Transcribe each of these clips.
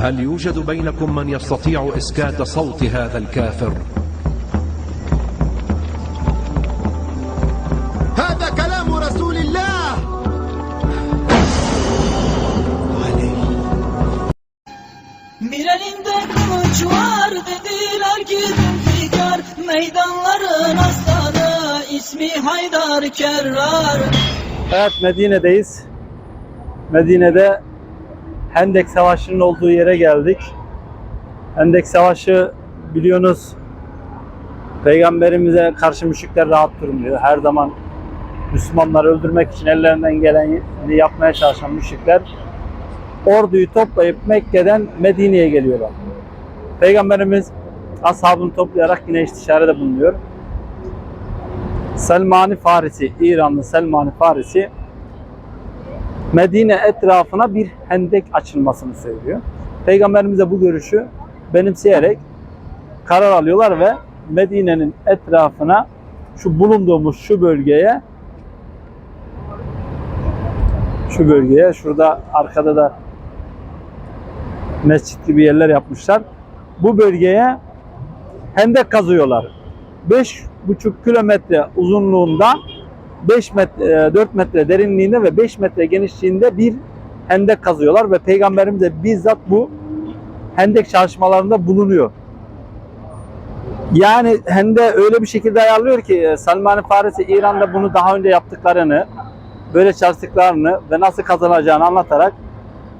هل يوجد بينكم من يستطيع إسكات صوت هذا الكافر هذا كلام رسول الله Bir elinde kılıç var dediler ki Zülfikar Meydanların aslanı ismi Haydar Kerrar Evet Medine'deyiz. Medine'de Hendek Savaşı'nın olduğu yere geldik. Hendek Savaşı biliyorsunuz Peygamberimize karşı müşrikler rahat durmuyor. Her zaman Müslümanları öldürmek için ellerinden geleni yapmaya çalışan müşrikler orduyu toplayıp Mekke'den Medine'ye geliyorlar. Peygamberimiz ashabını toplayarak yine istişarede bulunuyor. Selmani Farisi, İranlı Selmani Farisi Medine etrafına bir hendek açılmasını söylüyor. Peygamberimize bu görüşü benimseyerek karar alıyorlar ve Medine'nin etrafına şu bulunduğumuz şu bölgeye şu bölgeye şurada arkada da mescit gibi yerler yapmışlar. Bu bölgeye hendek kazıyorlar. 5,5 kilometre uzunluğunda 5 metre, 4 metre derinliğinde ve 5 metre genişliğinde bir hendek kazıyorlar ve Peygamberimiz de bizzat bu hendek çalışmalarında bulunuyor. Yani hende öyle bir şekilde ayarlıyor ki e, Salman Farisi İran'da bunu daha önce yaptıklarını, böyle çalıştıklarını ve nasıl kazanacağını anlatarak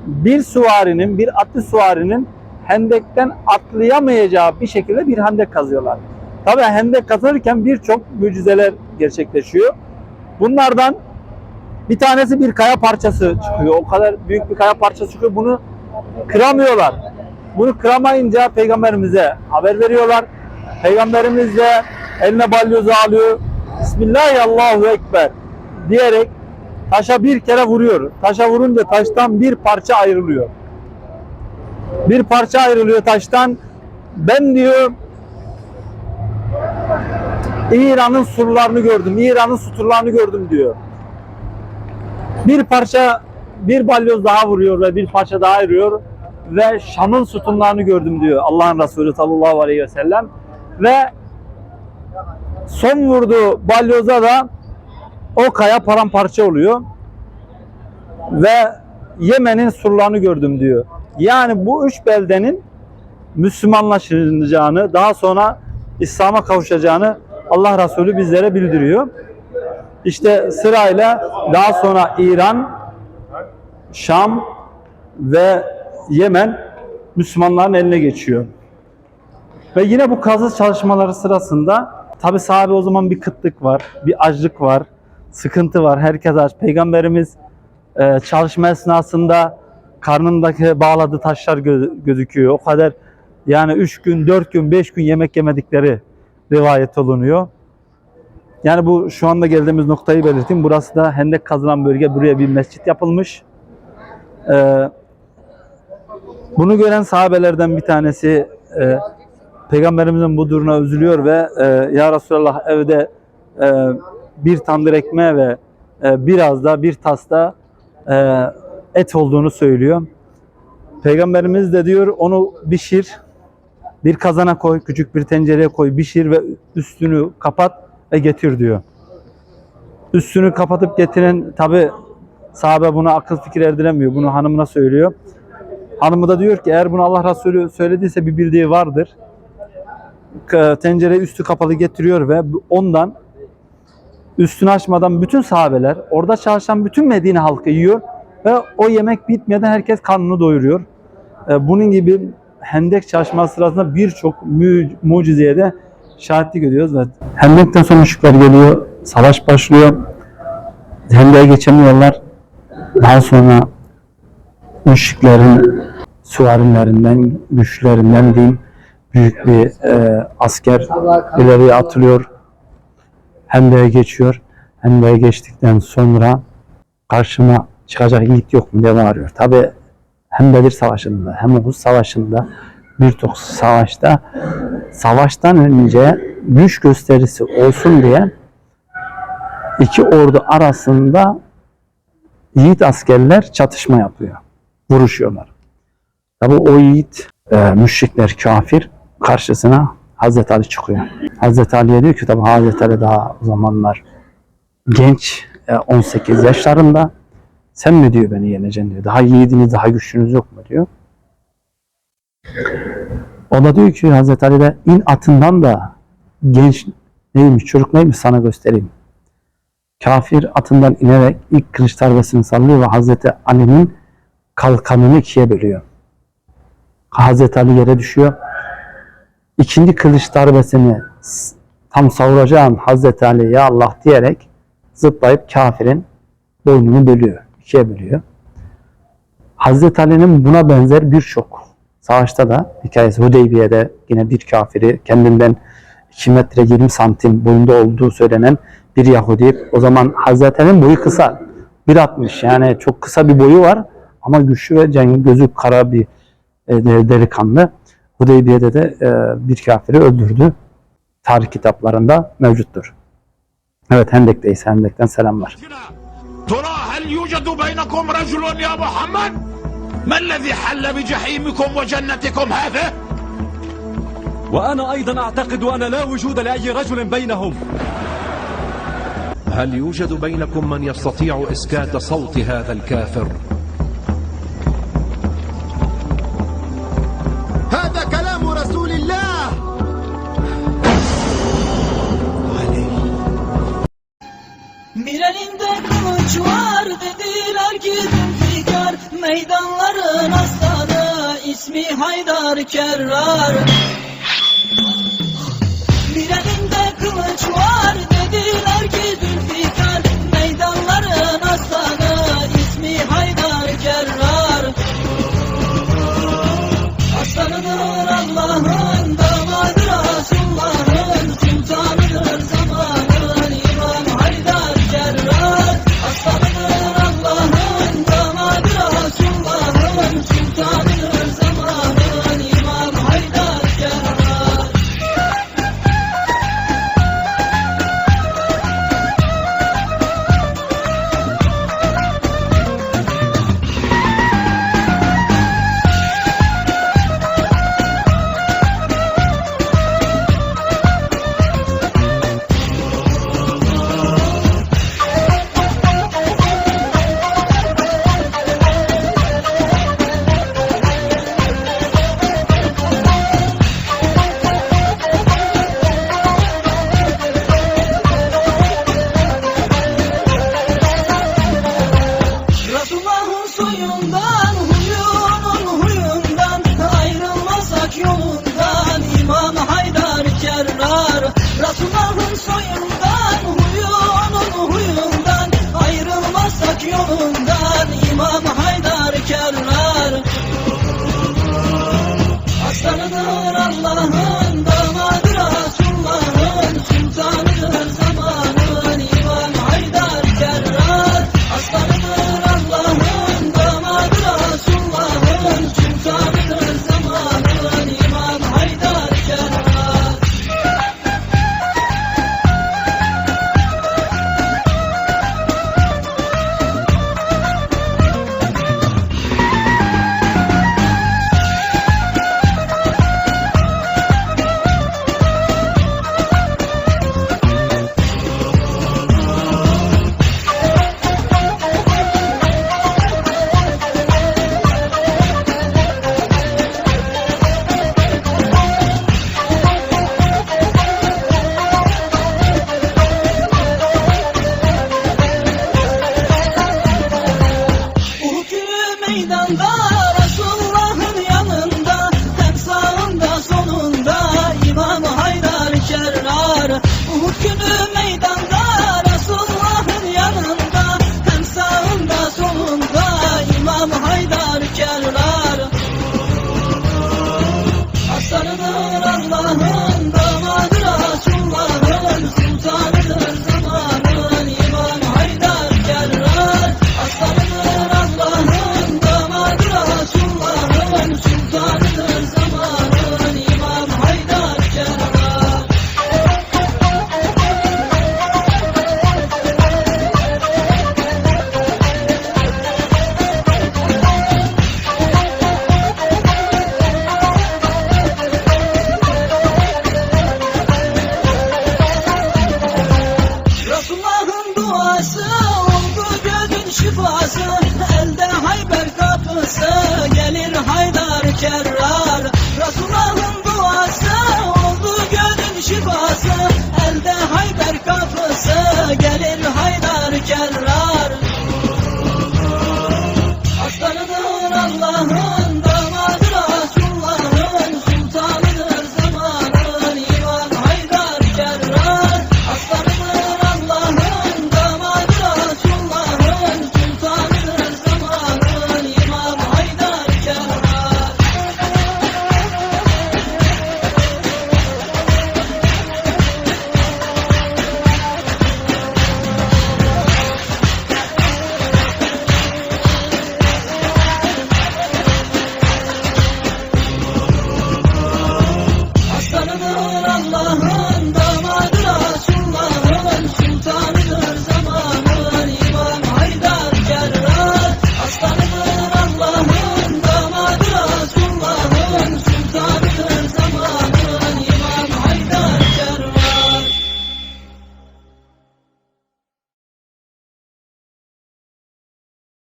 bir suvarinin, bir atlı suvarinin hendekten atlayamayacağı bir şekilde bir hendek kazıyorlar. Tabii hendek kazarken birçok mucizeler gerçekleşiyor. Bunlardan bir tanesi bir kaya parçası çıkıyor. O kadar büyük bir kaya parçası çıkıyor. Bunu kıramıyorlar. Bunu kıramayınca peygamberimize haber veriyorlar. Peygamberimiz de eline balyozu alıyor. Bismillahirrahmanirrahim Ekber diyerek taşa bir kere vuruyor. Taşa vurunca taştan bir parça ayrılıyor. Bir parça ayrılıyor taştan. Ben diyor İran'ın surlarını gördüm. İran'ın suturlarını gördüm diyor. Bir parça bir balyoz daha vuruyor ve bir parça daha ayırıyor ve Şam'ın sütunlarını gördüm diyor Allah'ın Resulü sallallahu aleyhi ve sellem ve son vurduğu balyoza da o kaya paramparça oluyor ve Yemen'in surlarını gördüm diyor. Yani bu üç beldenin Müslümanlaşacağını, daha sonra İslam'a kavuşacağını Allah Resulü bizlere bildiriyor. İşte sırayla daha sonra İran, Şam ve Yemen Müslümanların eline geçiyor. Ve yine bu kazı çalışmaları sırasında tabi sahabe o zaman bir kıtlık var, bir açlık var, sıkıntı var. Herkes aç. Peygamberimiz e, çalışma esnasında karnındaki bağladığı taşlar gö- gözüküyor. O kadar yani 3 gün, 4 gün, 5 gün yemek yemedikleri rivayet olunuyor. Yani bu şu anda geldiğimiz noktayı belirteyim. Burası da hendek kazılan bölge. Buraya bir mescit yapılmış. Ee, bunu gören sahabelerden bir tanesi e, Peygamberimizin bu durumuna üzülüyor ve e, Ya Resulallah evde e, bir tandır ekmeğe ve e, biraz da bir tasta e, et olduğunu söylüyor. Peygamberimiz de diyor onu pişir, bir kazana koy, küçük bir tencereye koy, pişir ve üstünü kapat ve getir diyor. Üstünü kapatıp getiren tabi sahabe buna akıl fikir erdiremiyor. Bunu hanımına söylüyor. Hanımı da diyor ki eğer bunu Allah Resulü söylediyse bir bildiği vardır. Tencere üstü kapalı getiriyor ve ondan üstünü açmadan bütün sahabeler, orada çalışan bütün Medine halkı yiyor ve o yemek bitmeden herkes karnını doyuruyor. E, Bunun gibi hendek çalışması sırasında birçok mucizeye de şahitlik ediyoruz. Ve hendekten sonra ışıklar geliyor, savaş başlıyor. Hendek'e geçemiyorlar. Daha sonra müşriklerin süvarilerinden, güçlerinden diyeyim büyük bir e, asker ileriye atılıyor. Hendek'e geçiyor. Hendek'e geçtikten sonra karşıma çıkacak yiğit yok mu diye bağırıyor. Tabi hem Bedir Savaşı'nda hem Uhud Savaşı'nda birçok savaşta savaştan önce güç gösterisi olsun diye iki ordu arasında yiğit askerler çatışma yapıyor. Vuruşuyorlar. Tabi o yiğit e, müşrikler kafir karşısına Hazreti Ali çıkıyor. Hazreti Ali'ye diyor ki tabi Hazreti Ali daha o zamanlar genç e, 18 yaşlarında sen mi diyor beni yeneceksin diyor. Daha yiğidiniz daha güçlünüz yok mu diyor. O da diyor ki Hazreti Ali de in atından da genç neymiş çocuk neymiş sana göstereyim. Kafir atından inerek ilk kılıç darbesini sallıyor ve Hazreti Ali'nin kalkanını ikiye bölüyor. Hazreti Ali yere düşüyor. İkinci kılıç darbesini tam savuracağım Hazreti Ali ya Allah diyerek zıplayıp kafirin boynunu bölüyor. Bölüyor. Hazreti Ali'nin buna benzer birçok savaşta da hikayesi Hudeybiye'de yine bir kafiri kendinden 2 metre 20 santim boyunda olduğu söylenen bir Yahudi. O zaman Hazreti Ali'nin boyu kısa. 1.60 yani çok kısa bir boyu var ama güçlü ve can, gözü kara bir e, de- delikanlı. Hudeybiye'de de e, bir kafiri öldürdü. Tarih kitaplarında mevcuttur. Evet Hendek'teyiz. Hendek'ten selamlar. ترى هل يوجد بينكم رجل يا محمد؟ ما الذي حل بجحيمكم وجنتكم هذا؟ وأنا أيضا أعتقد أن لا وجود لأي رجل بينهم. هل يوجد بينكم من يستطيع إسكات صوت هذا الكافر؟ Haydar Kerrar